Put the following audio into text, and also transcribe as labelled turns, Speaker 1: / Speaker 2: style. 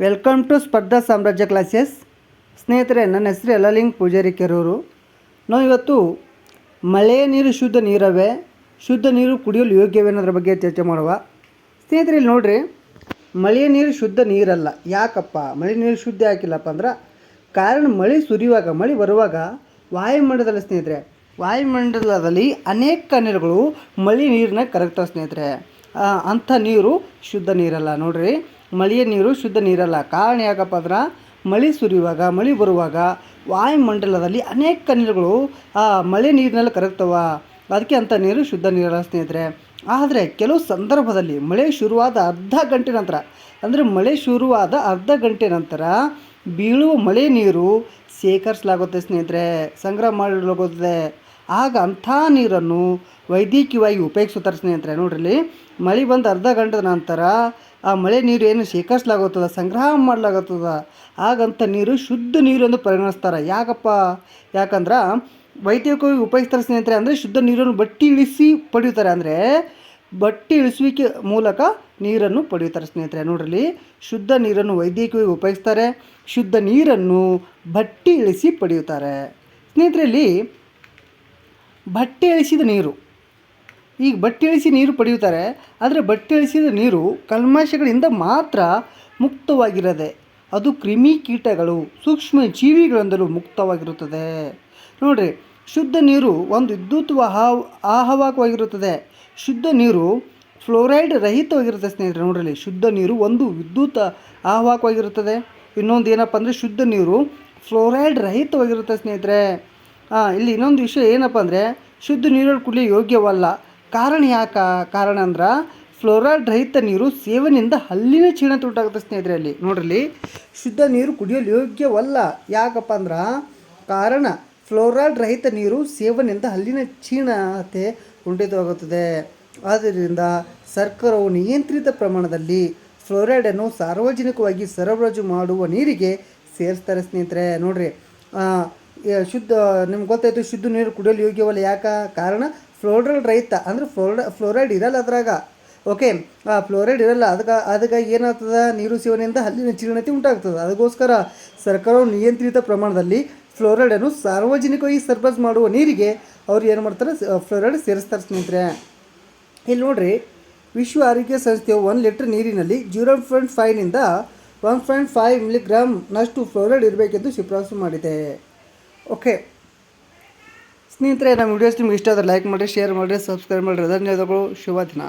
Speaker 1: Welcome to ಸ್ಪರ್ಧಾ ಸಾಮ್ರಾಜ್ಯ classes ಸ್ನೇಹಿತರೆ, ನನ್ನ ಹೆಸರು ಎಲ್ಲಲಿಂಗ್ ಪೂಜಾರಿ ಕೆರೂರು. ನಾವು ಇವತ್ತು ಮಳೆ ನೀರು, ಶುದ್ಧ ನೀರವೇ? ಶುದ್ಧ ನೀರು ಕುಡಿಯಲು ಯೋಗ್ಯವೇ ಅನ್ನೋದ್ರ ಬಗ್ಗೆ ಚರ್ಚೆ ಮಾಡುವ. ಸ್ನೇಹಿತರೆ, ಇಲ್ಲಿ ನೋಡ್ರಿ ಮಳೆಯ ನೀರು, ಶುದ್ಧ ನೀರಲ್ಲ. ಯಾಕಪ್ಪ? ಮಳೆ ನೀರು ಶುದ್ಧ ಯಾಕಿಲ್ಲಪ್ಪ ಅಂದ್ರೆ, ಕಾರಣ ಮಳೆ ಸುರಿಯುವಾಗ, ಮಳೆ ಬರುವಾಗ ವಾಯುಮಂಡಲದಲ್ಲಿ ಸ್ನೇಹಿತರೆ, ವಾಯುಮಂಡಲದಲ್ಲಿ ಅನೇಕ ನೀರುಗಳು ಮಳೆ ನೀರನ್ನ ಕರಗ್ತಾವೆ ಸ್ನೇಹಿತರೆ. ಅಂಥ ನೀರು ಶುದ್ಧ ನೀರಲ್ಲ. ನೋಡ್ರಿ ಮಳೆಯ ನೀರು ಶುದ್ಧ ನೀರಲ್ಲ. ಕಾರಣ ಯಾಕಪ್ಪ ಅಂದ್ರೆ, ಮಳೆ ಸುರಿಯುವಾಗ, ಮಳೆ ಬರುವಾಗ ವಾಯುಮಂಡಲದಲ್ಲಿ ಅನೇಕ ನೀರುಗಳು, ಆ, ಮಳೆ ನೀರಿನಲ್ಲಿ ಕರಗ್ತವ. ಅದಕ್ಕೆ ಅಂಥ ನೀರು ಶುದ್ಧ ನೀರಲ್ಲ ಸ್ನೇಹಿತರೆ. ಆದರೆ ಕೆಲವು ಸಂದರ್ಭದಲ್ಲಿ ಮಳೆ ಶುರುವಾದ ಅರ್ಧ ಗಂಟೆ ನಂತರ, ಅಂದರೆ ಮಳೆ ಶುರುವಾದ ಅರ್ಧ ಗಂಟೆ ನಂತರ ಬೀಳುವ ಮಳೆ ನೀರು ಶೇಖರಿಸಲಾಗುತ್ತೆ ಸ್ನೇಹಿತರೆ. ಸಂಗ್ರಹ ಮಾಡಲಾಗುತ್ತದೆ ಆಗ ಅಂಥ ನೀರನ್ನು ವೈದ್ಯಕೀಯವಾಗಿ ಉಪಯೋಗಿಸುತ್ತಾರೆ ಸ್ನೇಹಿತರೆ ನೋಡ್ರಿ ಮಳೆ ಬಂದು ಅರ್ಧ ಗಂಟೆ ನಂತರ ಆ ಮಳೆ ನೀರು ಏನು ಶೇಖರಿಸಲಾಗುತ್ತದೆ, ಸಂಗ್ರಹ ಮಾಡಲಾಗುತ್ತದೆ, ಆಗಂಥ ನೀರು ಶುದ್ಧ ನೀರು ಎಂದು ಪರಿಗಣಿಸ್ತಾರೆ. ಯಾಕಪ್ಪ? ಯಾಕಂದ್ರೆ ವೈದ್ಯಕೀಯವಾಗಿ ಉಪಯೋಗಿಸ್ತಾರೆ ಸ್ನೇಹಿತರೆ ಅಂದರೆ ಶುದ್ಧ ನೀರನ್ನು ಬಟ್ಟಿ ಇಳಿಸಿ ಪಡೆಯುತ್ತಾರೆ. ಅಂದರೆ ಬಟ್ಟಿ ಇಳಿಸುವಿಕೆ ಮೂಲಕ ನೀರನ್ನು ಪಡೆಯುತ್ತಾರೆ ಸ್ನೇಹಿತರೆ ನೋಡ್ರಿ ಶುದ್ಧ ನೀರನ್ನು ವೈದ್ಯಕೀಯವಾಗಿ ಉಪಯೋಗಿಸ್ತಾರೆ. ಶುದ್ಧ ನೀರನ್ನು ಬಟ್ಟಿ ಇಳಿಸಿ ಪಡೆಯುತ್ತಾರೆ. ಸ್ನೇಹಿತರೆ, ಇಲ್ಲಿ ಬಟ್ಟೆ ಇಳಿಸಿದ ನೀರು. ಈಗ ಬಟ್ಟೆ ಇಳಿಸಿ ನೀರು ಪಡೆಯುತ್ತಾರೆ, ಆದರೆ ಬಟ್ಟೆ ಇಳಿಸಿದ ನೀರು ಕಲ್ಮಶಗಳಿಂದ ಮಾತ್ರ ಮುಕ್ತವಾಗಿರದೆ, ಅದು ಕ್ರಿಮಿ ಕೀಟಗಳು, ಸೂಕ್ಷ್ಮ ಜೀವಿಗಳಿಂದಲೂ ಮುಕ್ತವಾಗಿರುತ್ತದೆ. ನೋಡಿರಿ, ಶುದ್ಧ ನೀರು ಒಂದು ವಿದ್ಯುತ್ ವಾಹ ಆಹವಾಕವಾಗಿರುತ್ತದೆ. ಶುದ್ಧ ನೀರು ಫ್ಲೋರೈಡ್ ರಹಿತವಾಗಿರುತ್ತೆ ಸ್ನೇಹಿತರೆ ನೋಡ್ರಿ ಶುದ್ಧ ನೀರು ಒಂದು ವಿದ್ಯುತ್ ಆಹ್ವಾಕವಾಗಿರುತ್ತದೆ. ಇನ್ನೊಂದು ಏನಪ್ಪ ಅಂದರೆ ಶುದ್ಧ ನೀರು ಫ್ಲೋರೈಡ್ ರಹಿತವಾಗಿರುತ್ತೆ ಸ್ನೇಹಿತರೆ. ಇಲ್ಲಿ ಇನ್ನೊಂದು ವಿಷಯ ಏನಪ್ಪ ಅಂದರೆ ಶುದ್ಧ ನೀರು ಕುಡಿಯಲು ಯೋಗ್ಯವಲ್ಲ. ಕಾರಣ ಯಾಕ? ಕಾರಣ ಅಂದ್ರೆ ಫ್ಲೋರೈಡ್ ರಹಿತ ನೀರು ಸೇವನೆಯಿಂದ ಹಲ್ಲಿನ ಕ್ಷೀಣತೆ ಉಂಟಾಗುತ್ತೆ ಸ್ನೇಹಿತರೆ ಅಲ್ಲಿ ನೋಡ್ರಿ, ಶುದ್ಧ ನೀರು ಕುಡಿಯಲು ಯೋಗ್ಯವಲ್ಲ. ಯಾಕಪ್ಪ ಅಂದ್ರೆ ಕಾರಣ ಫ್ಲೋರೈಡ್ ರಹಿತ ನೀರು ಸೇವನೆಯಿಂದ ಹಲ್ಲಿನ ಕ್ಷೀಣತೆ ಉಂಟಿತವಾಗುತ್ತದೆ ಆದ್ದರಿಂದ ಸರ್ಕಾರವು ನಿಯಂತ್ರಿತ ಪ್ರಮಾಣದಲ್ಲಿ ಫ್ಲೋರೈಡನ್ನು ಸಾರ್ವಜನಿಕವಾಗಿ ಸರಬರಾಜು ಮಾಡುವ ನೀರಿಗೆ ಸೇರಿಸ್ತಾರೆ ಸ್ನೇಹಿತರೆ. ನೋಡ್ರಿ ಶುದ್ಧ, ನಿಮ್ಗೆ ಗೊತ್ತಾಯ್ತು, ಶುದ್ಧ ನೀರು ಕುಡಿಯಲು ಯೋಗ್ಯವಲ್ಲ, ಯಾಕ ಕಾರಣ? ಫ್ಲೋರೈಡ್ ರೈತ, ಅಂದ್ರೆ ಫ್ಲೋರ, ಫ್ಲೋರೈಡ್ ಇರಲ್ಲ ಅದ್ರಾಗ. ಓಕೆ, ಆ ಫ್ಲೋರೈಡ್ ಇರಲ್ಲ ಅದಕ್ಕೆ ಅದಕ್ಕೆ ಏನಾಗ್ತದೆ? ನೀರು ಸೇವನೆಯಿಂದ ಹಲ್ಲಿನ ಜೀರ್ಣತೆ ಉಂಟಾಗ್ತದೆ. ಅದಕ್ಕೋಸ್ಕರ ಸರ್ಕಾರವು ನಿಯಂತ್ರಿತ ಪ್ರಮಾಣದಲ್ಲಿ ಫ್ಲೋರೈಡನ್ನು ಸಾರ್ವಜನಿಕವಾಗಿ ಸರ್ಬಸ್ ಮಾಡುವ ನೀರಿಗೆ ಅವ್ರು ಏನು ಮಾಡ್ತಾರೆ? ಫ್ಲೋರೈಡ್ ಸೇರಿಸ್ತಾರೆ ಸ್ನೇಹಿತರೆ. ಇಲ್ಲಿ ನೋಡ್ರಿ, ವಿಶ್ವ ಆರೋಗ್ಯ ಸಂಸ್ಥೆಯು ಒಂದು ಲೀಟರ್ ನೀರಿನಲ್ಲಿ ಜೀರೋ ಪಾಯಿಂಟ್ ಫೈವ್ನಿಂದ ಒನ್ ಪಾಯಿಂಟ್ ಫೈವ್ ಮಿಲಿಗ್ರಾಮ್ನಷ್ಟು ಫ್ಲೋರೈಡ್ ಇರಬೇಕೆಂದು ಶಿಫಾರಸು ಮಾಡಿದೆ. ಓಕೆ. ಸ್ನೇಹಿತರೆ, ನಮ್ಮ ವಿಡಿಯೋಸ್ ನಿಮ್ಗೆ ಇಷ್ಟ ಆದರೆ ಲೈಕ್ ಮಾಡಿರಿ ಶೇರ್ ಮಾಡಿರಿ ಸಬ್ಸ್ಕ್ರೈಬ್ ಮಾಡಿರಿ. ಧನ್ಯವಾದಗಳು. ಶುಭ ದಿನ.